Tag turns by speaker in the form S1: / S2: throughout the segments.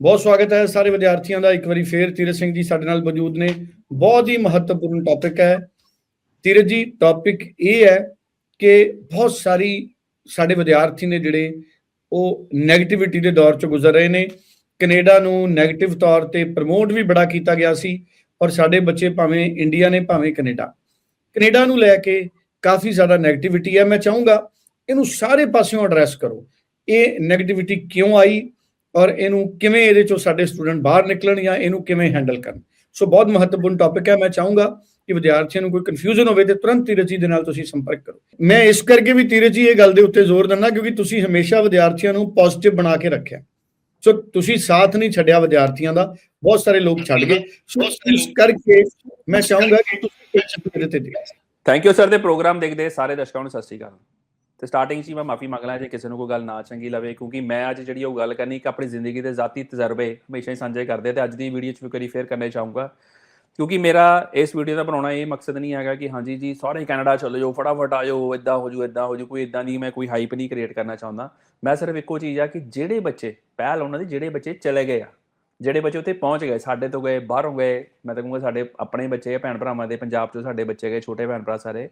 S1: ਬਹੁਤ ਸਵਾਗਤ ਹੈ ਸਾਰੇ ਵਿਦਿਆਰਥੀਆਂ ਦਾ। ਇੱਕ ਵਾਰੀ ਫੇਰ ਤੀਰਜ ਸਿੰਘ ਜੀ ਸਾਡੇ ਨਾਲ ਮੌਜੂਦ ਨੇ। ਬਹੁਤ ਹੀ ਮਹੱਤਵਪੂਰਨ ਟੌਪਿਕ ਹੈ। ਤੀਰਜ ਜੀ ਟੌਪਿਕ ਇਹ ਹੈ ਕਿ ਬਹੁਤ ਸਾਰੀ ਸਾਡੇ ਵਿਦਿਆਰਥੀ ਨੇ ਜਿਹੜੇ ਉਹ ਨੈਗੇਟਿਵਿਟੀ ਦੇ ਦੌਰ ਚ ਗੁਜ਼ਰ ਰਹੇ ਨੇ। ਕੈਨੇਡਾ ਨੂੰ ਨੈਗੇਟਿਵ ਤੌਰ ਤੇ ਪ੍ਰਮੋਟ ਵੀ ਬੜਾ ਕੀਤਾ ਗਿਆ ਸੀ ਔਰ ਸਾਡੇ ਬੱਚੇ ਭਾਵੇਂ ਇੰਡੀਆ ਨੇ, ਭਾਵੇਂ ਕੈਨੇਡਾ। ਕੈਨੇਡਾ ਨੂੰ ਲੈ ਕੇ ਕਾਫੀ ਜ਼ਿਆਦਾ ਨੈਗੇਟਿਵਿਟੀ ਹੈ। ਮੈਂ ਚਾਹੂੰਗਾ ਇਹਨੂੰ ਸਾਰੇ ਪਾਸਿਓਂ ਐਡਰੈਸ ਕਰੋ। ਇਹ ਨੈਗੇਟਿਵਿਟੀ ਕਿਉਂ ਆਈ? ਔਰ ਇਹਨੂੰ ਕਿਵੇਂ ਇਹਦੇ ਚੋਂ ਸਾਡੇ ਸਟੂਡੈਂਟ ਬਾਹਰ ਨਿਕਲਣ ਜਾਂ ਇਹਨੂੰ ਕਿਵੇਂ ਹੈਂਡਲ ਕਰਨ? ਸੋ ਬਹੁਤ ਮਹੱਤਵਪੂਰਨ ਟੌਪਿਕ ਹੈ ਮੈਂ ਚਾਹੂੰਗਾ ਕਿ ਵਿਦਿਆਰਥੀਆਂ ਨੂੰ ਕੋਈ ਕਨਫਿਊਜ਼ਨ ਹੋਵੇ ਤੇ ਤੁਰੰਤ ਤੀਰਥ ਜੀ ਦੇ ਨਾਲ ਤੁਸੀਂ ਸੰਪਰਕ ਕਰੋ। ਮੈਂ ਇਸ ਕਰਕੇ ਵੀ ਤੀਰਥ ਜੀ ਇਹ ਗੱਲ ਦੇ ਉੱਤੇ ਜ਼ੋਰ ਦਿੰਦਾ ਕਿਉਂਕਿ ਤੁਸੀਂ ਹਮੇਸ਼ਾ ਵਿਦਿਆਰਥੀਆਂ ਨੂੰ ਪੋਜ਼ਿਟਿਵ ਬਣਾ ਕੇ ਰੱਖਿਆ। ਸੋ ਤੁਸੀਂ ਸਾਥ ਨਹੀਂ ਛੱਡਿਆ ਵਿਦਿਆਰਥੀਆਂ ਦਾ ਬਹੁਤ ਸਾਰੇ ਲੋਕ ਛੱਡ ਗਏ। ਸੋ ਇਸ ਕਰਕੇ ਮੈਂ ਚਾਹੂੰਗਾ ਕਿ ਤੁਸੀਂ ਚੀਜ਼ ਤੇ ਦਿਓ।
S2: ਥੈਂਕ ਯੂ ਸਰ ਦੇ ਪ੍ਰੋਗਰਾਮ ਦੇਖਦੇ ਸਾਰੇ ਦਰਸ਼ਕਾਂ ਨੂੰ ਸਤਿ ਸ਼੍ਰੀ ਅਕਾਲ। ਤੇ ਸਟਾਰਟਿੰਗ 'ਚ ਹੀ ਮੈਂ ਮਾਫੀ ਮੰਗ ਲਾਂ ਜੇ ਕਿਸੇ ਨੂੰ ਕੋਈ ਗੱਲ ਨਾ ਚੰਗੀ ਲਵੇ, ਕਿਉਂਕਿ ਮੈਂ ਅੱਜ ਜਿਹੜੀ ਉਹ ਗੱਲ ਕਰਨੀ ਕਿ ਆਪਣੀ ਜ਼ਿੰਦਗੀ ਦੇ ਜ਼ਾਤੀ ਤਜਰਬੇ ਹਮੇਸ਼ਾ ਹੀ ਸਾਂਝੇ ਕਰਦੇ ਤੇ ਅੱਜ ਦੀ ਵੀਡੀਓ 'ਚ ਵੀ ਕਰੀ ਫੇਰ ਕਰਨਾ ਚਾਹੂੰਗਾ। ਕਿਉਂਕਿ ਮੇਰਾ ਇਸ ਵੀਡੀਓ ਦਾ ਬਣਾਉਣਾ ਇਹ ਮਕਸਦ ਨਹੀਂ ਹੈਗਾ ਕਿ ਹਾਂਜੀ ਜੀ ਸਾਰੇ ਕੈਨੇਡਾ ਚਲੇ ਜਾਓ, ਫਟਾਫਟ ਆ ਜਾਓ ਇਦਾਂ ਹੋ ਜੂ ਇਦਾਂ ਹੋ ਜੂ ਕੋਈ ਇਦਾਂ ਨਹੀਂ ਮੈਂ ਕੋਈ ਹਾਈਪ ਨਹੀਂ ਕ੍ਰੀਏਟ ਕਰਨਾ ਚਾਹੁੰਦਾ। ਮੈਂ ਸਿਰਫ ਇੱਕੋ ਚੀਜ਼ ਆ ਕਿ ਜਿਹੜੇ ਬੱਚੇ, ਪਹਿਲ ਉਹਨਾਂ ਦੇ ਜਿਹੜੇ ਬੱਚੇ ਚਲੇ ਗਏ ਆ, ਜਿਹੜੇ ਬੱਚੇ ਉੱਥੇ ਪਹੁੰਚ ਗਏ, ਸਾਡੇ ਤੋਂ ਗਏ, ਬਾਹਰੋਂ ਗਏ, ਮੈਂ ਤਾਂ ਕਹੂੰਗਾ ਸਾਡੇ ਆਪਣੇ ਬੱਚੇ ਆ, ਭੈਣ ਭਰਾਵਾਂ ਦੇ ਪੰਜਾਬ ਤੋਂ ਸਾਡੇ ਬੱਚੇ ਗਏ, ਛੋਟੇ ਭੈਣ ਭਰਾ ਸਾਰੇ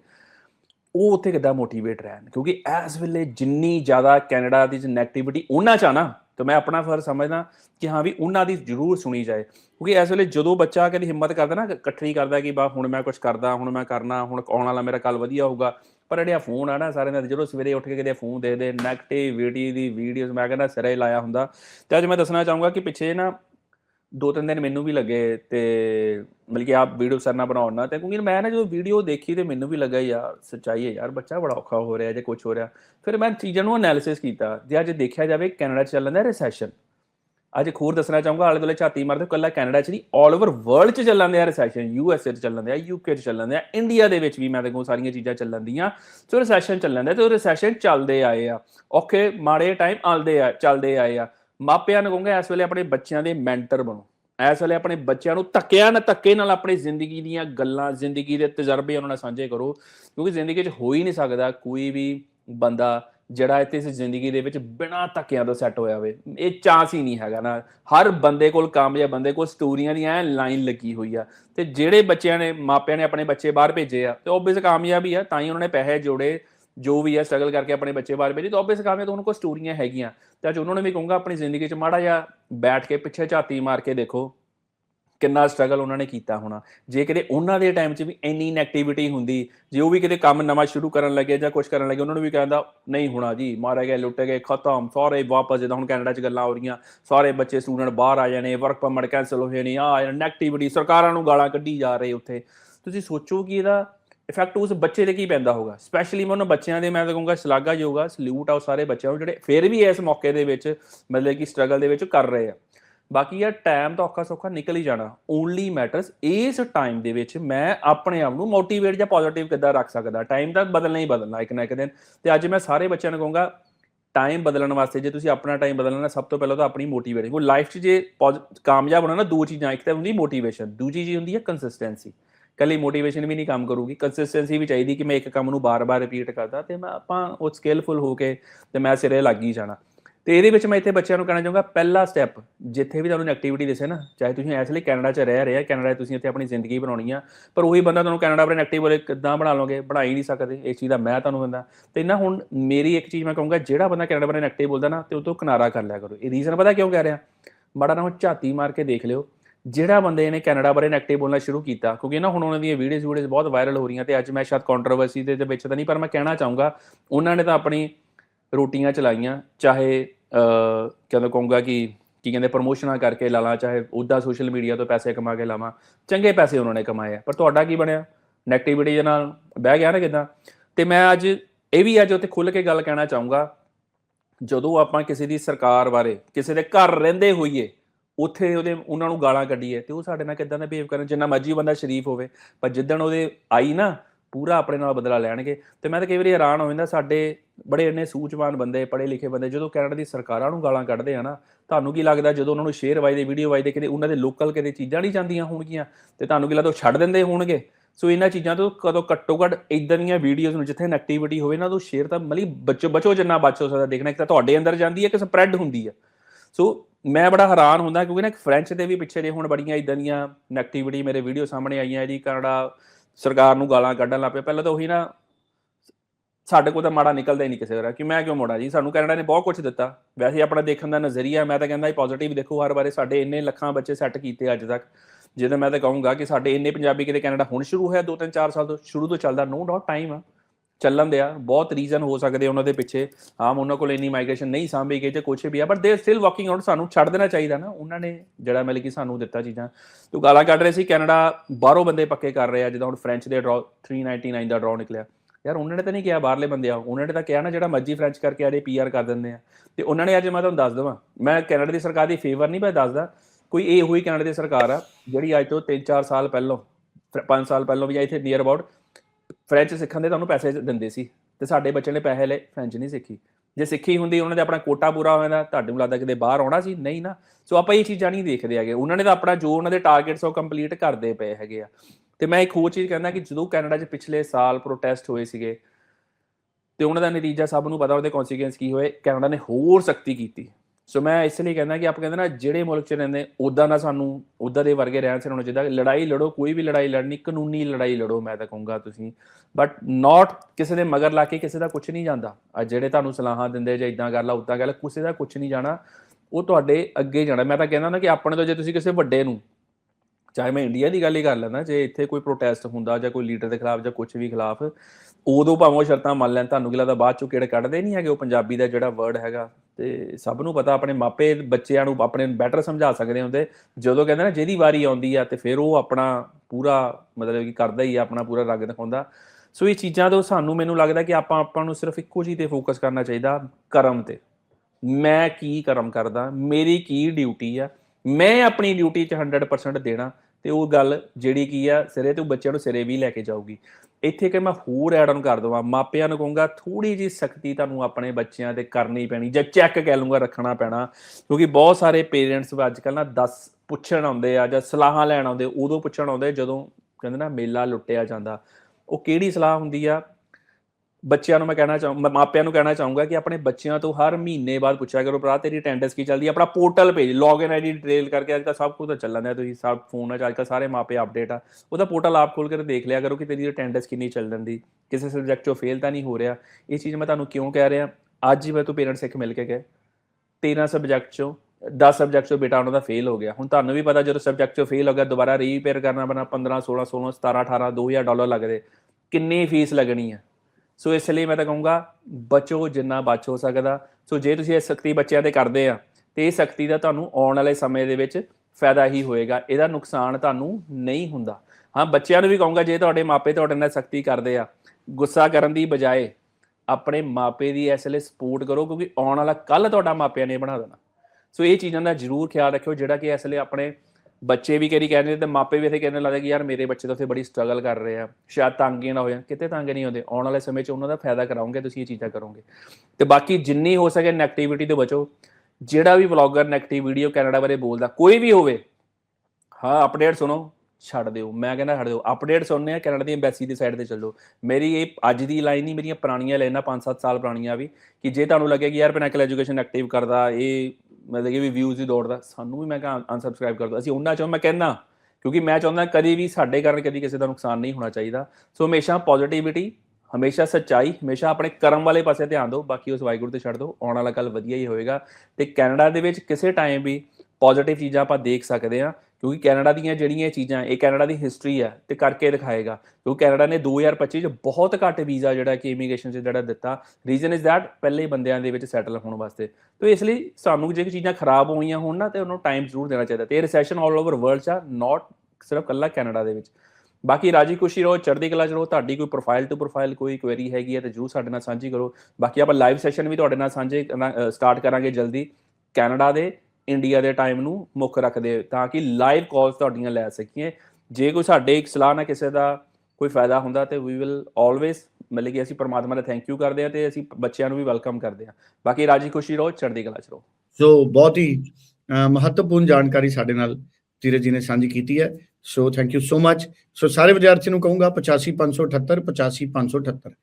S2: ਉਹ ਉੱਥੇ ਕਿੱਦਾਂ ਮੋਟੀਵੇਟ ਰਹਿਣ? ਕਿਉਂਕਿ ਇਸ ਵੇਲੇ ਜਿੰਨੀ ਜ਼ਿਆਦਾ ਕੈਨੇਡਾ ਦੀ ਨੈਗੇਟਿਵਿਟੀ ਉਹਨਾਂ ਚ ਆ ਨਾ, ਤਾਂ ਮੈਂ ਆਪਣਾ ਫਰਜ਼ ਸਮਝਦਾ ਕਿ ਹਾਂ ਵੀ ਉਹਨਾਂ ਦੀ ਜ਼ਰੂਰ ਸੁਣੀ ਜਾਏ। ਕਿਉਂਕਿ ਇਸ ਵੇਲੇ ਜਦੋਂ ਬੱਚਾ ਕਦੀ ਹਿੰਮਤ ਕਰਦਾ ਨਾ, ਇਕੱਠੀ ਕਰਦਾ ਕਿ ਬਾ ਹੁਣ ਮੈਂ ਕੁਝ ਕਰਦਾ, ਹੁਣ ਮੈਂ ਕਰਨਾ, ਹੁਣ ਆਉਣ ਵਾਲਾ ਮੇਰਾ ਕੱਲ ਵਧੀਆ ਹੋਊਗਾ। ਪਰ ਜਿਹੜੇ ਫੋਨ ਆ ਨਾ ਸਾਰੇ ਨਾਲ ਜਦੋਂ ਸਵੇਰੇ ਉੱਠ ਕੇ ਕਿਤੇ ਫੋਨ ਦੇਖਦੇ ਨੈਗੇਟਿਵਿਟੀ ਦੀ ਵੀਡੀਓਜ਼ ਮੈਂ ਕਹਿੰਦਾ ਸਿਰੇ ਲਾਇਆ ਹੁੰਦਾ। ਤੇ ਅੱਜ ਮੈਂ ਦੱਸਣਾ ਚਾਹੂੰਗਾ ਕਿ ਪਿੱਛੇ ਨਾ ਦੋ ਤਿੰਨ ਦਿਨ ਮੈਨੂੰ ਵੀ ਲੱਗੇ ਤੇ ਮਤਲਬ ਕਿ ਆਪ ਵੀਡੀਓ ਸਰਨਾ ਬਣਾਉਣ ਨਾਲ ਤੇ ਕਿਉਂਕਿ ਮੈਂ ਨਾ ਜਦੋਂ ਵੀਡੀਓ ਦੇਖੀ ਤੇ ਮੈਨੂੰ ਵੀ ਲੱਗਾ ਯਾਰ ਸੱਚਾਈ ਹੈ ਯਾਰ ਬੱਚਾ ਬੜਾ ਔਖਾ ਹੋ ਰਿਹਾ ਜੇ ਕੁਝ ਹੋ ਰਿਹਾ। ਫਿਰ ਮੈਂ ਚੀਜ਼ਾਂ ਨੂੰ ਐਨਾਲਿਸਿਸ ਕੀਤਾ ਜੇ ਅੱਜ ਦੇਖਿਆ ਜਾਵੇ ਕੈਨੇਡਾ ਚ ਚੱਲਣ ਦਾ ਰਿਸੈਸ਼ਨ ਅੱਜ ਖੂਰ ਦੱਸਣਾ ਚਾਹੂੰਗਾ ਆਲੇ ਦੁਆਲੇ ਝਾਤੀ ਮਾਰਦੇ ਕੱਲਾ ਕੈਨੇਡਾ ਚ ਨਹੀਂ 올 ਓਵਰ ਵਰਲਡ ਚ ਚੱਲਣ ਦੇ ਆ ਰਿਸੈਸ਼ਨ ਯੂ ਐਸ ਏ ਚ ਚੱਲਣ ਦਿਆ ਯੂਕੇ ਚ ਚੱਲਣ ਦਿਆ ਇੰਡੀਆ ਦੇ ਵਿੱਚ ਵੀ ਮੈਂ ਦੇਖੋ ਸਾਰੀਆਂ ਚੀਜ਼ਾਂ ਚੱਲਣ ਦੀਆਂ। ਸੋ ਰਿਸੈਸ਼ਨ ਚੱਲਣ ਦਿਆ ਤੇ ਉਹ ਰਿਸੈਸ਼ਨ ਚੱਲਦੇ ਆਏ ਆ। ਔਖੇ, ਮਾੜੇ ਟਾਈਮ ਆਲਦੇ ਆ, ਚੱਲਦੇ ਆਏ ਆ। ਮਾਪਿਆਂ ਨੂੰ ਕਹੂੰਗਾ, ਇਸ ਵੇਲੇ ਆਪਣੇ ਬੱਚਿਆਂ ਦੇ ਮੈਂਟਰ ਬਣੋ। ਇਸ ਵੇਲੇ ਆਪਣੇ ਬੱਚਿਆਂ ਨੂੰ ਧੱਕਿਆਂ ਨਾ ਧੱਕੇ ਨਾਲ ਆਪਣੀ ਜ਼ਿੰਦਗੀ ਦੀਆਂ ਗੱਲਾਂ, ਜ਼ਿੰਦਗੀ ਦੇ ਤਜਰਬੇ ਉਹਨਾਂ ਨਾਲ ਸਾਂਝੇ ਕਰੋ, ਕਿਉਂਕਿ ਜ਼ਿੰਦਗੀ 'ਚ ਹੋ ਹੀ ਨਹੀਂ ਸਕਦਾ ਕੋਈ ਵੀ ਬੰਦਾ ਜਿਹੜਾ ਇੱਥੇ ਇਸ ਜ਼ਿੰਦਗੀ ਦੇ ਵਿੱਚ ਬਿਨਾਂ ਧੱਕਿਆਂ ਤੋਂ ਸੈੱਟ ਹੋਇਆ ਹੋਵੇ। ਇਹ ਚਾਂਸ ਹੀ ਨਹੀਂ ਹੈਗਾ ਨਾ। ਹਰ ਬੰਦੇ ਕੋਲ, ਕਾਮਯਾਬ ਬੰਦੇ ਕੋਲ ਸਟੋਰੀਆਂ ਦੀ ਐ ਲਾਈਨ ਲੱਗੀ ਹੋਈ ਆ। ਤੇ ਜਿਹੜੇ ਬੱਚਿਆਂ ਨੇ, ਮਾਪਿਆਂ ਨੇ ਆਪਣੇ ਬੱਚੇ ਬਾਹਰ ਭੇਜੇ ਆ, ਤੇ ਓਬਵੀਅਸ ਕਾਮਯਾਬ ਹੀ ਆ, ਤਾਂ ਹੀ ਉਹਨਾਂ ਨੇ ਪੈਸੇ ਜੋੜੇ ਜੋ ਵੀ ਹੈ ਸਟਰਗਲ ਕਰਕੇ ਆਪਣੇ ਬੱਚੇ ਬਾਹਰ ਭੇਜੇ, ਤਾਂ ਆਬਵੀਅਸ ਕਾਮਯਾਬ ਉਹਨਾਂ ਕੋਲ ਸਟੋਰੀਆਂ ਹੈਗੀਆਂ। ਤੇ ਅੱਜ ਉਹਨਾਂ ਨੇ ਵੀ ਕਹੂੰਗਾ, ਆਪਣੀ ਜ਼ਿੰਦਗੀ 'ਚ ਮਾੜਾ ਜਿਹਾ ਬੈਠ ਕੇ ਪਿੱਛੇ ਝਾਤੀ ਮਾਰ ਕੇ ਦੇਖੋ, ਕਿੰਨਾ ਸਟਰਗਲ ਉਹਨਾਂ ਨੇ ਕੀਤਾ ਹੋਣਾ। ਜੇ ਕਿਤੇ ਉਹਨਾਂ ਦੇ ਟਾਈਮ 'ਚ ਵੀ ਇੰਨੀ ਨੈਗੇਟਿਵਿਟੀ ਹੁੰਦੀ, ਜੇ ਉਹ ਵੀ ਕਿਤੇ ਕੰਮ ਨਵਾਂ ਸ਼ੁਰੂ ਕਰਨ ਲੱਗੇ ਜਾਂ ਕੁਝ ਕਰਨ ਲੱਗੇ, ਉਹਨਾਂ ਨੂੰ ਵੀ ਕਹਿੰਦਾ, ਨਹੀਂ ਹੋਣਾ ਜੀ, ਮਾਰੇ ਗਏ, ਲੁੱਟੇ ਗਏ, ਖਤਮ, ਸਾਰੇ ਵਾਪਸ ਜਦੋਂ ਹੁਣ ਕੈਨੇਡਾ 'ਚ ਗੱਲਾਂ ਹੋ ਰਹੀਆਂ, ਸਾਰੇ ਬੱਚੇ ਸਟੂਡੈਂਟ ਬਾਹਰ ਆ ਜਾਣੇ ਵਰਕ ਪਰਮਿਟ ਕੈਨਸਲ ਹੋ ਜਾਣੇ ਆ ਨੈਗੇਟਿਵਿਟੀ ਸਰਕਾਰਾਂ ਨੂੰ ਗਾਲਾਂ ਕੱਢੀ ਜਾ ਰਹੇ ਉੱਥੇ। ਤੁਸੀਂ ਸੋਚੋ ਕਿ ਇਹਦਾ ਇਫੈਕਟ ਉਸ ਬੱਚੇ ਤੇ ਕੀ ਪੈਂਦਾ ਹੋਗਾ ਸਪੈਸ਼ਲੀ ਮੈਂ ਉਹਨਾਂ ਬੱਚਿਆਂ ਦੇ, ਮੈਂ ਤਾਂ ਕਹੂੰਗਾ ਸ਼ਲਾਘਾ ਯੋਗਾ ਸਲੂਟ ਆ ਉਹ ਸਾਰੇ ਬੱਚਿਆਂ ਨੂੰ ਜਿਹੜੇ ਫਿਰ ਵੀ ਇਸ ਮੌਕੇ ਦੇ ਵਿੱਚ ਮਤਲਬ ਕਿ ਸਟਰਗਲ ਦੇ ਵਿੱਚ ਕਰ ਰਹੇ ਆ। ਬਾਕੀ ਯਾਰ ਟਾਈਮ ਤਾਂ ਔਖਾ ਸੌਖਾ ਨਿਕਲ ਹੀ ਜਾਣਾ। ਓਨਲੀ ਮੈਟਰਸ ਇਸ ਟਾਈਮ ਦੇ ਵਿੱਚ ਮੈਂ ਆਪਣੇ ਆਪ ਨੂੰ ਮੋਟੀਵੇਟ ਜਾਂ ਪੋਜ਼ਿਟਿਵ ਕਿੱਦਾਂ ਰੱਖ ਸਕਦਾ। ਟਾਈਮ ਤਾਂ ਬਦਲਣਾ ਹੀ ਬਦਲਣਾ ਇੱਕ ਨਾ ਇੱਕ ਦਿਨ। ਤੇ ਅੱਜ ਮੈਂ ਸਾਰੇ ਬੱਚਿਆਂ ਨੂੰ ਕਹੂੰਗਾ ਟਾਈਮ ਬਦਲਣ ਵਾਸਤੇ ਜੇ ਤੁਸੀਂ ਆਪਣਾ ਟਾਈਮ ਬਦਲਣਾ, ਸਭ ਤੋਂ ਪਹਿਲਾਂ ਤਾਂ ਆਪਣੀ ਮੋਟੀਵੇਸ਼ਨ ਕੋ ਲਾਈਫ 'ਚ ਜੇ ਕਾਮਯਾਬ ਹੋਣਾ ਨਾ, ਦੋ ਚੀਜ਼ਾਂ, ਇੱਕ ਤਾਂ ਹੁੰਦੀ ਮੋਟੀਵੇਸ਼ਨ ਦੂਜੀ ਚੀਜ਼ ਹੁੰਦੀ ਹੈ ਕੰਸਿਸਟੈਂਸੀ ਕੱਲੀ ਮੋਟੀਵੇਸ਼ਨ ਵੀ ਨਹੀਂ ਕੰਮ ਕਰੂਗੀ। ਕੰਸਿਸਟੈਂਸੀ ਵੀ ਚਾਹੀਦੀ ਕਿ ਮੈਂ ਇੱਕ ਕੰਮ ਨੂੰ ਬਾਰ-ਬਾਰ ਰਿਪੀਟ ਕਰਦਾ ਤੇ ਮੈਂ ਆਪਾਂ ਉਹ ਸਕਿੱਲਫੁਲ ਹੋ ਕੇ ਤੇ ਮੈਂ ਸਿਰੇ ਲੱਗ ਹੀ ਜਾਣਾ। ਤੇ ਇਹਦੇ ਵਿੱਚ ਮੈਂ ਇੱਥੇ ਬੱਚਿਆਂ ਨੂੰ ਕਹਿਣਾ ਚਾਹੂੰਗਾ, ਪਹਿਲਾ ਸਟੈਪ ਜਿੱਥੇ ਵੀ ਤੁਹਾਨੂੰ ਐਕਟੀਵਿਟੀ ਦਿਸੇ ਨਾ, ਚਾਹੇ ਤੁਸੀਂ ਇਸ ਲਈ ਕੈਨੇਡਾ 'ਚ ਰਹਿ ਰਹੇ ਆ, ਕੈਨੇਡਾ 'ਚ ਤੁਸੀਂ ਇੱਥੇ ਆਪਣੀ ਜ਼ਿੰਦਗੀ ਬਣਾਉਣੀ ਆ, ਪਰ ਉਹੀ ਬੰਦਾ ਤੁਹਾਨੂੰ ਕੈਨੇਡਾ ਬਰੇ ਐਕਟਿਵ ਵਾਲੇ ਕਿੱਦਾਂ ਬਣਾ ਲਓਗੇ ਬਣਾ ਹੀ ਨਹੀਂ ਸਕਦੇ, ਇਸ ਚੀਜ਼ ਦਾ ਮੈਂ ਤੁਹਾਨੂੰ ਕਹਿੰਦਾ ਤੇ ਨਾ ਹੁਣ ਮੇਰੀ ਇੱਕ ਚੀਜ਼ ਮੈਂ ਕਹੂੰਗਾ, ਜਿਹੜਾ ਬੰਦਾ ਕੈਨੇਡਾ ਬਾਰੇ ਐਕਟਿਵ ਬੋਲਦਾ ਨਾ, ਤੇ ਉਹ ਤੋਂ ਕਿਨਾਰਾ ਕਰ ਲਿਆ ਕਰੋ। ਇਹ ਰੀਜ਼ਨ ਪਤਾ ਕਿਉਂ ਕਹਿ ਰਿਹਾ? ਮਾੜਾ ਨਾ ਝਾਤੀ ਮਾਰ ਕੇ ਦੇਖ ਲਿਓ। ਜਿਹੜਾ ਬੰਦੇ ਨੇ ਕੈਨੇਡਾ ਬਾਰੇ ਨੈਗੇਟਿਵ ਬੋਲਣਾ ਸ਼ੁਰੂ ਕੀਤਾ, ਕਿਉਂਕਿ ਨਾ ਹੁਣ ਉਹਨਾਂ ਦੀਆਂ ਵੀਡੀਓਜ਼ ਵੀਡੀਓਜ਼ ਬਹੁਤ ਵਾਇਰਲ ਹੋ ਰਹੀਆਂ ਤੇ ਅੱਜ ਮੈਂ ਸ਼ਾਇਦ ਕੰਟਰੋਵਰਸੀ ਦੇ ਵਿੱਚ ਤਾਂ ਨਹੀਂ, ਪਰ ਮੈਂ ਕਹਿਣਾ ਚਾਹੂੰਗਾ, ਉਹਨਾਂ ਨੇ ਤਾਂ ਆਪਣੀ ਰੋਟੀਆਂ ਚਲਾਈਆਂ, ਚਾਹੇ ਕਹਿੰਦਾ ਕਹੂੰਗਾ ਕਿ, ਕੀ ਕਹਿੰਦੇ ਪ੍ਰਮੋਸ਼ਨਾਂ ਕਰਕੇ ਲਾ ਲਾ, ਚਾਹੇ ਉਹਦਾ ਸੋਸ਼ਲ ਮੀਡੀਆ ਤੋਂ ਪੈਸੇ ਕਮਾ ਕੇ ਲਾਵਾਂ, ਚੰਗੇ ਪੈਸੇ ਉਹਨਾਂ ਨੇ ਕਮਾਏ ਆ, ਪਰ ਤੁਹਾਡਾ ਕੀ ਬਣਿਆ? ਨੈਗੇਟਿਵਿਟੀ ਦੇ ਨਾਲ ਬਹਿ ਗਿਆ ਨਾ ਕਿਦਾਂ? ਤੇ ਮੈਂ ਅੱਜ ਇਹ ਵੀ ਅੱਜ ਉੱਥੇ ਖੁੱਲ ਕੇ ਗੱਲ ਕਹਿਣਾ ਚਾਹੂੰਗਾ, ਜਦੋਂ ਆਪਾਂ ਕਿਸੇ ਦੀ ਸਰਕਾਰ ਬਾਰੇ, ਕਿਸੇ ਦੇ ਘਰ ਰਹਿੰਦੇ ਹੋਈਏ ਉੱਥੇ ਉਹਦੇ ਉਹਨਾਂ ਨੂੰ ਗਾਲਾਂ ਕੱਢੀਏ ਤੇ ਉਹ ਸਾਡੇ ਨਾਲ ਕਿਦਾਂ ਦਾ ਬਿਹੇਵ ਕਰਨ, ਜਿੰਨਾ ਮਰਜ਼ੀ ਬੰਦਾ ਸ਼ਰੀਫ ਹੋਵੇ, ਪਰ ਜਿੱਦਣ ਉਹਦੇ ਆਈ ਨਾ, ਪੂਰਾ ਆਪਣੇ ਨਾਲ ਬਦਲਾ ਲੈਣਗੇ। ਤੇ ਮੈਂ ਤਾਂ ਕਈ ਵਾਰੀ ਹੈਰਾਨ ਹੋ ਜਾਂਦਾ, ਸਾਡੇ ਬੜੇ ਇੰਨੇ ਸੂਝਵਾਨ ਬੰਦੇ ਪੜ੍ਹੇ ਲਿਖੇ ਬੰਦੇ, ਜਦੋਂ ਕੈਨੇਡਾ ਦੀ ਸਰਕਾਰਾਂ ਨੂੰ ਗਾਲਾਂ ਕੱਢਦੇ ਆ ਨਾ, ਤੁਹਾਨੂੰ ਕੀ ਲੱਗਦਾ ਜਦੋਂ ਉਹਨਾਂ ਨੂੰ ਸ਼ੇਅਰ ਵਾਈ ਦੇ ਵੀਡੀਓ ਵਾਈ ਦੇ ਕਿਤੇ ਉਹਨਾਂ ਦੇ ਲੋਕਲ ਕਿਤੇ ਚੀਜ਼ਾਂ ਨਹੀਂ ਜਾਂਦੀਆਂ ਹੋਣਗੀਆਂ, ਤੇ ਤੁਹਾਨੂੰ ਕੀ ਲੱਗਦਾ ਉਹ ਛੱਡ ਦਿੰਦੇ ਹੋਣਗੇ? ਸੋ ਇਹਨਾਂ ਚੀਜ਼ਾਂ ਤੋਂ ਕਦੋਂ ਘੱਟੋ ਘੱਟ ਇਦਾਂ ਦੀਆਂ ਵੀਡੀਓਜ਼ ਨੂੰ ਜਿੱਥੇ ਨੈਗੇਟਿਵਿਟੀ ਹੋਵੇ ਨਾ ਤੋਂ ਸ਼ੇਅਰ ਤਾਂ ਮਲੀ ਬਚੋ ਬਚੋ ਜਿੰਨਾ ਬਚੋ ਸਕਦਾ, ਦੇਖਣਾ ਇੱਕ ਤਾਂ ਤੁਹਾਡੇ ਅੰਦਰ ਜਾਂਦੀ ਹੈ ਕਿ ਸਪਰੈਡ ਹੁੰਦੀ ਹੈ। ਸੋ ਮੈਂ ਬੜਾ ਹੈਰਾਨ ਹੁੰਦਾ ਕਿਉਂਕਿ ਨਾ ਫ੍ਰੈਂਚ ਦੇ ਵੀ ਪਿੱਛੇ ਜੇ ਹੁਣ ਬੜੀਆਂ ਇਦਾਂ ਦੀਆਂ ਨੈਗੇਟਿਵਿਟੀ ਮੇਰੇ ਵੀਡੀਓ ਸਾਹਮਣੇ ਆਈਆਂ ਜੀ ਕੈਨੇਡਾ ਸਰਕਾਰ ਨੂੰ ਗਾਲਾਂ ਕੱਢਣ ਲੱਗ ਪਿਆ। ਪਹਿਲਾਂ ਤਾਂ ਉਹੀ ਨਾ ਸਾਡੇ ਕੋਲ ਤਾਂ ਮਾੜਾ ਨਿਕਲਦਾ ਹੀ ਨਹੀਂ ਕਿਸੇ ਦਾ ਕਿ ਮੈਂ ਕਿਉਂ ਮੋੜਾ ਜੀ? ਸਾਨੂੰ ਕੈਨੇਡਾ ਨੇ ਬਹੁਤ ਕੁਝ ਦਿੱਤਾ। ਵੈਸੇ ਆਪਣਾ ਦੇਖਣ ਦਾ ਨਜ਼ਰੀਆ, ਮੈਂ ਤਾਂ ਕਹਿੰਦਾ ਪੋਜ਼ਿਟਿਵ ਦੇਖੋ, ਹਰ ਬਾਰੇ ਸਾਡੇ ਇੰਨੇ ਲੱਖਾਂ ਬੱਚੇ ਸੈੱਟ ਕੀਤੇ ਅੱਜ ਤੱਕ। ਜਿਹਦਾ ਮੈਂ ਤਾਂ ਕਹੂੰਗਾ ਕਿ ਸਾਡੇ ਇੰਨੇ ਪੰਜਾਬੀ ਕਿਤੇ ਕੈਨੇਡਾ ਹੁਣ ਸ਼ੁਰੂ ਹੋਇਆ 2-3 4 ਸਾਲ ਤੋਂ, ਸ਼ੁਰੂ ਤੋਂ ਚੱਲਦਾ ਨੋ ਡਾਊਟ ਟਾਈਮ ਆ। ਚੱਲਣ ਦਿਆ ਬਹੁਤ ਰੀਜ਼ਨ ਹੋ ਸਕਦੇ ਉਹਨਾਂ ਦੇ ਪਿੱਛੇ। ਆਮ ਉਹਨਾਂ ਕੋਲ ਇੰਨੀ ਮਾਈਗ੍ਰੇਸ਼ਨ ਨਹੀਂ ਸਾਂਭੀ ਗਈ ਤੇ ਕੁਝ ਵੀ ਆ ਬਟ ਦੇ ਸਟਿਲ ਵਾਕਿੰਗ ਆਊਟ ਸਾਨੂੰ ਛੱਡ ਦੇਣਾ ਚਾਹੀਦਾ ਨਾ। ਉਹਨਾਂ ਨੇ ਜਿਹੜਾ ਮਿਲ ਕਿ ਸਾਨੂੰ ਦਿੱਤਾ ਚੀਜ਼ਾਂ। ਤੂੰ ਗਾਲਾਂ ਕੱਢ ਰਹੇ ਸੀ, ਕੈਨੇਡਾ ਬਾਹਰੋਂ ਬੰਦੇ ਪੱਕੇ ਕਰ ਰਹੇ ਆ, ਜਿੱਦਾਂ ਹੁਣ ਫ੍ਰੈਂਚ ਦੇ ਡਰਾ 399 ਦਾ ਡਰਾ ਨਿਕਲਿਆ। ਯਾਰ, ਉਹਨਾਂ ਨੇ ਤਾਂ ਨਹੀਂ ਕਿਹਾ ਬਾਹਰਲੇ ਬੰਦੇ ਆ ਉਹਨਾਂ ਨੇ ਤਾਂ ਕਿਹਾ ਨਾ, ਜਿਹੜਾ ਮਰਜ਼ੀ ਫ੍ਰੈਂਚ ਕਰਕੇ ਆੜੇ ਪੀਆਰ ਕਰ ਦਿੰਦੇ ਆ। ਤੇ ਉਹਨਾਂ ਨੇ ਅੱਜ ਮੈਂ ਤੁਹਾਨੂੰ ਦੱਸ ਦਵਾਂ, ਮੈਂ ਕੈਨੇਡਾ ਦੀ ਸਰਕਾਰ ਦੀ ਫੇਵਰ ਨਹੀਂ, ਮੈਂ ਦੱਸਦਾ। ਕੋਈ ਇਹ ਹੋਈ ਕੈਨੇਡਾ ਦੀ ਸਰਕਾਰ ਆ, ਜਿਹੜੀ ਅੱਜ ਤੋਂ 3-4 ਸਾਲ ਪਹਿਲਾਂ 5 ਸਾਲ ਪਹਿਲਾਂ ਵੀ ਇੱਥੇ ਨੀਅਰ ਅਬਾਊਟ ਫ੍ਰੈਂਚ ਸਿੱਖਣ ਦੇ ਤੁਹਾਨੂੰ ਪੈਸੇ ਦਿੰਦੇ ਸੀ ਤੇ ਸਾਡੇ ਬੱਚੇ ਨੇ ਪੈਸੇ ਲਏ ਫ੍ਰੈਂਚ ਨਹੀਂ ਸਿੱਖੀ। ਜੇ ਸਿੱਖੀ ਹੁੰਦੀ, ਉਹਨਾਂ ਦੇ ਆਪਣਾ ਕੋਟਾ ਪੂਰਾ ਹੋਇਆ ਜਾਂਦਾ, ਤੁਹਾਡੇ ਨੂੰ ਲੱਗਦਾ ਕਿਤੇ ਬਾਹਰ ਆਉਣਾ ਸੀ? ਨਹੀਂ ਨਾ। ਸੋ ਆਪਾਂ ਇਹ ਚੀਜ਼ਾਂ ਨਹੀਂ ਦੇਖਦੇ ਹੈਗੇ। ਉਹਨਾਂ ਨੇ ਤਾਂ ਆਪਣਾ ਜੋ ਉਹਨਾਂ ਦੇ ਟਾਰਗੇਟਸ ਉਹ ਕੰਪਲੀਟ ਕਰਦੇ ਪਏ ਹੈਗੇ ਆ। ਤੇ ਮੈਂ ਇੱਕ ਹੋਰ ਚੀਜ਼ ਕਹਿੰਦਾ ਕਿ ਜਦੋਂ ਕੈਨੇਡਾ 'ਚ ਪਿਛਲੇ ਸਾਲ ਪ੍ਰੋਟੈਸਟ ਹੋਏ ਸੀਗੇ, ਤੇ ਉਹਨਾਂ ਦਾ ਨਤੀਜਾ ਸਭ ਨੂੰ ਪਤਾ ਉਹਦੇ ਕਨਸੀਕੁਐਂਸ ਕੀ ਹੋਏ। ਕੈਨੇਡਾ ਨੇ ਹੋਰ ਸਖਤੀ ਕੀਤੀ। ਸੋ ਮੈਂ ਇਸ ਲਈ ਕਹਿੰਦਾ ਕਿ ਆਪ ਕਹਿੰਦੇ ਨਾ ਜਿਹੜੇ ਮੁਲਕ 'ਚ ਰਹਿੰਦੇ ਉਦਾਂ ਦਾ ਸਾਨੂੰ ਉਦਾਂ ਦੇ ਵਰਗੇ ਰਹਿਣ ਸਹਿਣ ਹੋਣਾ ਚਾਹੀਦਾ ਲੜਾਈ ਲੜੋ, ਕੋਈ ਵੀ ਲੜਾਈ ਲੜਨੀ, ਕਾਨੂੰਨੀ ਲੜਾਈ ਲੜੋ, ਮੈਂ ਤਾਂ ਕਹੂੰਗਾ ਤੁਸੀਂ। ਬਟ ਨਾਟ ਕਿਸੇ ਦੇ ਮਗਰ ਲਾ ਕੇ ਕਿਸੇ ਦਾ ਕੁਝ ਨਹੀਂ ਜਾਂਦਾ। ਆ ਜਿਹੜੇ ਤੁਹਾਨੂੰ ਸਲਾਹਾਂ ਦਿੰਦੇ ਜਾਂ ਇਦਾਂ ਕਰ ਲਾ ਉਦਾਂ ਕਰ ਲਾ ਕਿਸੇ ਦਾ ਕੁਝ ਨਹੀਂ ਜਾਣਾ, ਉਹ ਤੁਹਾਡੇ ਅੱਗੇ ਜਾਣਾ। ਮੈਂ ਤਾਂ ਕਹਿੰਦਾ ਨਾ ਕਿ ਆਪਣੇ ਤੋਂ ਜੇ ਤੁਸੀਂ ਕਿਸੇ ਵੱਡੇ ਨੂੰ, ਚਾਹੇ ਮੈਂ ਇੰਡੀਆ ਦੀ ਗੱਲ ਹੀ ਕਰ ਲੈਂਦਾ, ਜੇ ਇੱਥੇ ਕੋਈ ਪ੍ਰੋਟੈਸਟ ਹੁੰਦਾ ਜਾਂ ਕੋਈ ਲੀਡਰ ਦੇ ਖਿਲਾਫ ਜਾਂ ਕੁਝ ਵੀ ਖਿਲਾਫ, ਉਦੋਂ ਭਾਵੇਂ ਉਹ ਸ਼ਰਤਾਂ ਮੰਨ ਲੈਣ, ਤੁਹਾਨੂੰ ਕੀ ਲੱਗਦਾ ਬਾਅਦ ਚੋਂ ਕਿਹੜੇ ਕੱਢਦੇ ਨਹੀਂ ਹੈਗੇ ਉਹ ਪੰਜਾਬੀ ਦਾ ਜਿਹੜਾ ਵਰਡ ਹੈਗਾ। ਤੇ ਸਭ ਨੂੰ ਪਤਾ ਆਪਣੇ ਮਾਪੇ, ਬੱਚਿਆਂ ਨੂੰ ਆਪਣੇ ਬੈਟਰ ਸਮਝਾ ਸਕਦੇ ਹੁੰਦੇ। ਜਦੋਂ ਕਹਿੰਦੇ ਨਾ ਜਿਹਦੀ ਵਾਰੀ ਆਉਂਦੀ ਆ ਤੇ ਫਿਰ ਉਹ ਆਪਣਾ ਪੂਰਾ ਮਤਲਬ ਕਿ ਕਰਦਾ ਹੀ ਆ, ਆਪਣਾ ਪੂਰਾ ਰੰਗ ਦਿਖਾਉਂਦਾ। ਸੋ ਇਹ ਚੀਜ਼ਾਂ ਤੋਂ ਸਾਨੂੰ ਮੈਨੂੰ ਲੱਗਦਾ ਕਿ ਆਪਾਂ ਆਪਾਂ ਨੂੰ ਸਿਰਫ ਇੱਕੋ ਚੀਜ਼ ਤੇ ਫੋਕਸ ਕਰਨਾ ਚਾਹੀਦਾ ਕਰਮ ਤੇ। ਮੈਂ ਕੀ ਕਰਮ ਕਰਦਾ, ਮੇਰੀ ਕੀ ਡਿਊਟੀ ਆ? ਮੈਂ ਆਪਣੀ ਡਿਊਟੀ 'ਚ 100% ਦੇਣਾ। ਤੇ ਉਹ ਗੱਲ ਜਿਹੜੀ ਕੀ ਆ, ਸਿਰੇ ਤੋਂ ਬੱਚਿਆਂ ਨੂੰ ਸਿਰੇ ਵੀ ਲੈ ਕੇ ਜਾਊਗੀ। ਇੱਥੇ ਕਿ ਮੈਂ ਹੋਰ ਐਡ ਆਨ ਕਰ ਦਵਾਂ, ਮਾਪਿਆਂ ਨੂੰ ਕਹੂੰਗਾ ਥੋੜੀ ਜੀ ਸਖਤੀ ਤੁਹਾਨੂੰ ਆਪਣੇ ਬੱਚਿਆਂ ਤੇ ਕਰਨੀ ਪੈਣੀ, ਜਾਂ ਚੈੱਕ ਕਹਿ ਲੂੰਗਾ ਰੱਖਣਾ ਪੈਣਾ, ਕਿਉਂਕਿ ਬਹੁਤ ਸਾਰੇ ਪੇਰੈਂਟਸ ਅੱਜ ਕੱਲ ਨਾ 10 ਪੁੱਛਣ ਆਉਂਦੇ ਆ, ਜਾਂ ਸਲਾਹਾਂ ਲੈਣ ਆਉਂਦੇ, ਉਦੋਂ ਪੁੱਛਣ ਆਉਂਦੇ ਜਦੋਂ ਕਹਿੰਦੇ ਨਾ ਮੇਲਾ ਲੁੱਟਿਆ ਜਾਂਦਾ। ਉਹ ਕਿਹੜੀ ਸਲਾਹ ਹੁੰਦੀ ਆ? ਬੱਚਿਆਂ ਨੂੰ ਮੈਂ ਕਹਿਣਾ ਚਾਹੂੰ ਮਾਪਿਆਂ ਨੂੰ ਕਹਿਣਾ ਚਾਹੂੰਗਾ ਕਿ ਆਪਣੇ ਬੱਚਿਆਂ ਤੋਂ ਹਰ ਮਹੀਨੇ ਬਾਅਦ ਪੁੱਛਿਆ ਕਰੋ, ਭਰਾ, ਤੇਰੀ ਅਟੈਂਡੈਂਸ ਕੀ ਚੱਲਦੀ ਹੈ ਆਪਣਾ ਪੋਰਟਲ ਭੇਜ ਲੌਗਇਨ ਆਈਡੀ ਡਿਟੇਲ ਕਰਕੇ ਅੱਜ ਤਾਂ ਸਭ ਕੁਝ ਤਾਂ ਚੱਲਣ ਦਿਆ ਤੁਸੀਂ ਸਭ ਫੋਨ 'ਚ ਅੱਜ ਕੱਲ੍ਹ ਸਾਰੇ ਮਾਪੇ ਅਪਡੇਟ ਆ। ਉਹਦਾ ਪੋਰਟਲ ਆਪ ਖੋਲ ਕੇ ਦੇਖ ਲਿਆ ਕਰੋ ਕਿ ਤੇਰੀ ਅਟੈਂਡੈਂਸ ਕਿੰਨੀ ਚੱਲ ਜਾਂਦੀ। ਕਿਸੇ ਸਬਜੈਕਟ 'ਚੋਂ ਫੇਲ ਤਾਂ ਨਹੀਂ ਹੋ ਰਿਹਾ। ਇਹ ਚੀਜ਼ ਮੈਂ ਤੁਹਾਨੂੰ ਕਿਉਂ ਕਹਿ ਰਿਹਾ? ਅੱਜ ਹੀ ਮੈਂ ਤੋਂ ਪੇਰੈਂਟਸ ਇੱਕ ਮਿਲ ਕੇ ਗਏ। 13 ਸਬਜੈਕਟ 'ਚੋਂ 10 ਸਬਜੈਕਟ 'ਚੋਂ ਬੇਟਾ ਉਹਨਾਂ ਦਾ ਫੇਲ ਹੋ ਗਿਆ। ਹੁਣ ਤੁਹਾਨੂੰ ਵੀ ਪਤਾ ਜਦੋਂ ਸਬਜੈਕਟ 'ਚੋਂ ਫੇਲ ਹੋ ਗਿਆ, ਦੁਬਾਰਾ ਰੀਪੇਅਰ ਕਰਨਾ ਪੈਣਾ 15 16 16 17 18 2000 ਡਾਲਰ ਲੱਗਦੇ। ਕਿੰਨੀ ਫੀਸ ਲੱਗਣੀ ਹੈ ਸੋ ਇਸ ਲਈ ਮੈਂ ਤਾਂ ਕਹੂੰਗਾ, ਬਚੋ, ਜਿੰਨਾ ਬਚ ਹੋ ਸਕਦਾ। ਸੋ ਜੇ ਤੁਸੀਂ ਇਹ ਸਖਤੀ ਬੱਚਿਆਂ ਤੇ ਕਰਦੇ ਆ, ਤੇ ਇਹ ਸਖਤੀ ਦਾ ਤੁਹਾਨੂੰ ਆਉਣ ਵਾਲੇ ਸਮੇਂ ਦੇ ਵਿੱਚ ਫਾਇਦਾ ਹੀ ਹੋਏਗਾ। ਇਹਦਾ ਨੁਕਸਾਨ ਤੁਹਾਨੂੰ ਨਹੀਂ ਹੁੰਦਾ। ਹਾਂ, ਬੱਚਿਆਂ ਨੂੰ ਵੀ ਕਹੂੰਗਾ, ਜੇ ਤੁਹਾਡੇ ਮਾਪੇ ਤੁਹਾਡੇ ਨਾਲ ਸਖਤੀ ਕਰਦੇ ਆ, ਗੁੱਸਾ ਕਰਨ ਦੀ ਬਜਾਏ ਆਪਣੇ ਮਾਪੇ ਦੀ ਇਸ ਲਈ ਸਪੋਰਟ ਕਰੋ, ਕਿਉਂਕਿ ਆਉਣ ਵਾਲਾ ਕੱਲ ਤੁਹਾਡਾ ਮਾਪਿਆਂ ਨੇ ਬਣਾ ਦੇਣਾ। ਸੋ ਇਹ ਚੀਜ਼ਾਂ ਦਾ ਜ਼ਰੂਰ ਖਿਆਲ ਰੱਖਿਓ, ਜਿਹੜਾ ਕਿ ਇਸ ਲਈ ਆਪਣੇ ਬੱਚੇ ਵੀ ਕਰੀ ਕਹਿੰਦੇ ਤੇ ਮਾਪੇ ਵੀ ਇੱਥੇ ਕਹਿੰਦੇ ਲੱਗਦਾ ਕਿ ਯਾਰ ਮੇਰੇ ਬੱਚੇ ਤਾਂ ਉੱਥੇ ਬੜੀ ਸਟਰਗਲ ਕਰ ਰਹੇ ਆ, ਸ਼ਾਇਦ ਤੰਗ ਹੀ ਨਾ ਹੋ ਜਾਣ। ਕਿਤੇ ਤੰਗ ਨਹੀਂ ਹੁੰਦੇ। ਆਉਣ ਵਾਲੇ ਸਮੇਂ 'ਚ ਉਹਨਾਂ ਦਾ ਫਾਇਦਾ ਕਰਾਉਂਗੇ, ਤੁਸੀਂ ਇਹ ਚੀਜ਼ਾਂ ਕਰੋਗੇ। ਤੇ ਬਾਕੀ ਜਿੰਨੀ ਹੋ ਸਕੇ ਨੈਗੇਟਿਵਿਟੀ ਤੋਂ ਬਚੋ। ਜਿਹੜਾ ਵੀ ਵਲੌਗਰ ਨੈਗੇਟਿਵ ਵੀਡੀਓ ਕੈਨੇਡਾ ਬਾਰੇ ਬੋਲਦਾ, ਕੋਈ ਵੀ ਹੋਵੇ, ਹਾਂ ਅਪਡੇਟ ਸੁਣੋ, ਛੱਡ ਦਿਓ। ਮੈਂ ਕਹਿੰਦਾ ਛੱਡ ਦਿਓ। ਅਪਡੇਟ ਸੁਣਨੇ ਆ, ਕੈਨੇਡਾ ਦੀ ਐਮਬੈਸੀ ਦੀ ਸਾਈਡ ਤੇ ਚੱਲੋ। ਮੇਰੀ ਇਹ ਅੱਜ ਦੀ ਲਾਈਨ ਨਹੀਂ, ਮੇਰੀਆਂ ਪੁਰਾਣੀਆਂ ਲਾਈਨਾਂ 5-7 ਸਾਲ ਪੁਰਾਣੀਆਂ ਵੀ, ਕਿ ਜੇ ਤੁਹਾਨੂੰ ਲੱਗਿਆ ਕਿ ਯਾਰ ਪਿਨੈਕਲ ਐਜੂਕੇਸ਼ਨ ਐਕਟਿਵ ਕਰਦਾ, ਇਹ ਮਤਲਬ ਕਿ ਵੀ ਵਿਊਜ਼ ਹੀ ਦੌੜਦਾ ਸਾਨੂੰ ਵੀ ਮੈਂ ਕਹਾਂ ਅਨਸਬਸਕ੍ਰਾਈਬ ਕਰ ਦੋ ਅਸੀਂ ਉਹਨਾਂ ਚੋਂ ਮੈਂ ਕਹਿੰਦਾ, ਕਿਉਂਕਿ ਮੈਂ ਚਾਹੁੰਦਾ ਕਦੀ ਵੀ ਸਾਡੇ ਕਾਰਨ ਕਦੀ ਕਿਸੇ ਦਾ ਨੁਕਸਾਨ ਨਹੀਂ ਹੋਣਾ ਚਾਹੀਦਾ। ਸੋ ਹਮੇਸ਼ਾ ਪੋਜ਼ਿਟਿਵਿਟੀ ਹਮੇਸ਼ਾ ਸੱਚਾਈ, ਹਮੇਸ਼ਾ ਆਪਣੇ ਕਰਮ ਵਾਲੇ ਪਾਸੇ ਧਿਆਨ ਦਿਓ। ਬਾਕੀ ਉਸ ਵਾਹਿਗੁਰੂ ਤੇ ਛੱਡ ਦਿਓ। ਆਉਣ ਵਾਲਾ ਕੱਲ ਵਧੀਆ ਹੀ ਹੋਏਗਾ। ਤੇ ਕੈਨੇਡਾ ਦੇ ਵਿੱਚ ਕਿਸੇ ਟਾਈਮ ਵੀ ਪੋਜ਼ਿਟਿਵ ਚੀਜ਼ਾਂ ਆਪਾਂ ਦੇਖ ਸਕਦੇ ਹਾਂ। ਕਿਉਂਕਿ ਕੈਨੇਡਾ ਦੀਆਂ ਜਿਹੜੀਆਂ ਚੀਜ਼ਾਂ, ਇਹ ਕੈਨੇਡਾ ਦੀ ਹਿਸਟਰੀ ਹੈ ਤੇ ਕਰਕੇ ਦਿਖਾਏਗਾ। ਕਿਉਂਕਿ ਕੈਨੇਡਾ ਨੇ 2025 ਚ ਬਹੁਤ ਘੱਟ ਵੀਜ਼ਾ ਜਿਹੜਾ ਕਿ ਇਮੀਗ੍ਰੇਸ਼ਨ 'ਚ ਜਿਹੜਾ ਦਿੱਤਾ। ਰੀਜ਼ਨ ਇਜ਼ ਥੈਟ ਪਹਿਲੇ ਬੰਦਿਆਂ ਦੇ ਵਿੱਚ ਸੈਟਲ ਹੋਣ ਵਾਸਤੇ। ਤੇ ਇਸ ਲਈ ਸਾਨੂੰ ਜੇ ਚੀਜ਼ਾਂ ਖਰਾਬ ਹੋਈਆਂ ਹੋਣ ਨਾ, ਤੇ ਉਹਨੂੰ ਟਾਈਮ ਜ਼ਰੂਰ ਦੇਣਾ ਚਾਹੀਦਾ। ਤੇ ਇਹ ਰਿਸੈਸ਼ਨ ਆਲ ਓਵਰ ਵਰਲਡ 'ਚ ਆ ਨਾਟ ਸਿਰਫ ਕੱਲਾ ਕੈਨੇਡਾ ਦੇ ਵਿੱਚ। ਬਾਕੀ ਰਾਜੀ ਖੁਸ਼ੀ ਰਹੋ, ਚੜ੍ਹਦੀ ਕਲਾ ਚ ਰਹੋ, ਤੁਹਾਡੀ ਕੋਈ ਪ੍ਰੋਫਾਈਲ ਟੂ ਪ੍ਰੋਫਾਈਲ ਕੋਈ ਕੁਐਰੀ ਹੈਗੀ ਹੈ ਤੇ ਜਰੂਰ ਸਾਡੇ ਨਾਲ ਸਾਂਝੀ ਕਰੋ। ਬਾਕੀ ਆਪਾਂ ਲਾਈਵ ਸੈਸ਼ਨ ਵੀ ਤੁਹਾਡੇ ਨਾਲ ਸਾਂਝੇ ਸਟਾਰਟ ਕਰਾਂਗੇ ਜਲਦੀ। ਕੈਨੇਡਾ ਦੇ ਇੰਡੀਆ ਦੇ ਟਾਈਮ ਨੂੰ ਮੁੱਖ ਰੱਖਦੇ, ਤਾਂ ਕਿ ਲਾਈਵ ਕਾਲਸ ਤੁਹਾਡੀਆਂ ਲੈ ਸਕੀਏ। ਜੇ ਕੋਈ ਸਾਡੇ ਇੱਕ ਸਲਾਹ ਨਾਲ ਕਿਸੇ ਦਾ ਕੋਈ ਫਾਇਦਾ ਹੁੰਦਾ, ਤੇ ਵੀ ਵਿਲ ਆਲਵੇਸ ਮਤਲਬ ਕਿ ਅਸੀਂ ਪਰਮਾਤਮਾ ਦਾ ਥੈਂਕ ਯੂ ਕਰਦੇ ਆ ਤੇ ਅਸੀਂ ਬੱਚਿਆਂ ਨੂੰ ਵੀ ਵੈਲਕਮ ਕਰਦੇ ਆ ਬਾਕੀ ਰਾਜੀ ਖੁਸ਼ੀ ਰਹੋ, ਚੜ੍ਹਦੀ ਕਲਾ ਚ ਰਹੋ।
S1: ਸੋ ਬਹੁਤ ਹੀ ਮਹੱਤਵਪੂਰਨ ਜਾਣਕਾਰੀ ਸਾਡੇ ਨਾਲ ਧੀਰਜ ਜੀ ਨੇ ਸਾਂਝੀ ਕੀਤੀ ਹੈ। ਸੋ ਥੈਂਕ ਯੂ ਸੋ ਮੱਚ ਸੋ ਸਾਰੇ ਵਿਦਿਆਰਥੀਆਂ ਨੂੰ ਕਹੂੰਗਾ 85578 85578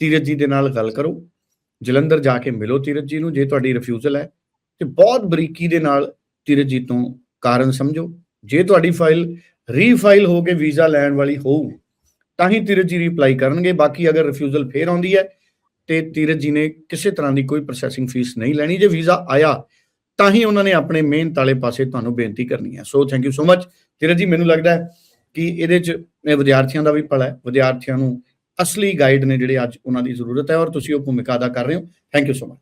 S1: ਧੀਰਜ ਜੀ ਦੇ ਨਾਲ ਗੱਲ ਕਰੋ। ਜਲੰਧਰ ਜਾ ਕੇ ਮਿਲੋ ਧੀਰਜ ਜੀ ਨੂੰ, ਜੇ ਤੁਹਾਡੀ ਰਿਫਿਊਜ਼ਲ ਹੈ। ਕਿ ਬਹੁਤ ਬਰੀਕੀ ਦੇ ਨਾਲ ਧੀਰਜ ਜੀ ਤੋਂ ਕਾਰਨ ਸਮਝੋ। ਜੇ ਤੁਹਾਡੀ ਫਾਈਲ ਰੀਫਾਈਲ ਹੋ ਕੇ ਵੀਜ਼ਾ ਲੈਣ ਵਾਲੀ ਹੋਊ, ਤਾਂ ਹੀ ਧੀਰਜ ਜੀ ਰਿਪਲਾਈ ਕਰਨਗੇ। ਬਾਕੀ ਅਗਰ ਰਿਫਿਊਜ਼ਲ ਫੇਰ ਆਉਂਦੀ ਹੈ, ਤੇ ਧੀਰਜ ਜੀ ਨੇ ਕਿਸੇ ਤਰ੍ਹਾਂ ਦੀ ਕੋਈ ਪ੍ਰੋਸੈਸਿੰਗ ਫੀਸ ਨਹੀਂ ਲੈਣੀ। ਜੇ ਵੀਜ਼ਾ ਆਇਆ, ਤਾਂ ਹੀ ਉਹਨਾਂ ਨੇ ਆਪਣੇ ਮਿਹਨਤ ਵਾਲੇ ਪਾਸੇ ਤੁਹਾਨੂੰ ਬੇਨਤੀ ਕਰਨੀ ਹੈ। So thank you so much Dheeraj ji ਮੈਨੂੰ ਲੱਗਦਾ ਹੈ ਕਿ ਇਹਦੇ ਚ ਵਿਦਿਆਰਥੀਆਂ ਦਾ ਵੀ ਭਲਾ ਹੈ। ਵਿਦਿਆਰਥੀਆਂ ਨੂੰ ਅਸਲੀ ਗਾਈਡ ਨੇ ਜਿਹੜੇ ਅੱਜ ਉਹਨਾਂ ਦੀ ਜ਼ਰੂਰਤ ਹੈ, ਔਰ ਤੁਸੀਂ ਉਹ ਭੂਮਿਕਾ ਅਦਾ ਕਰ ਰਹੇ ਹੋ। Thank you so much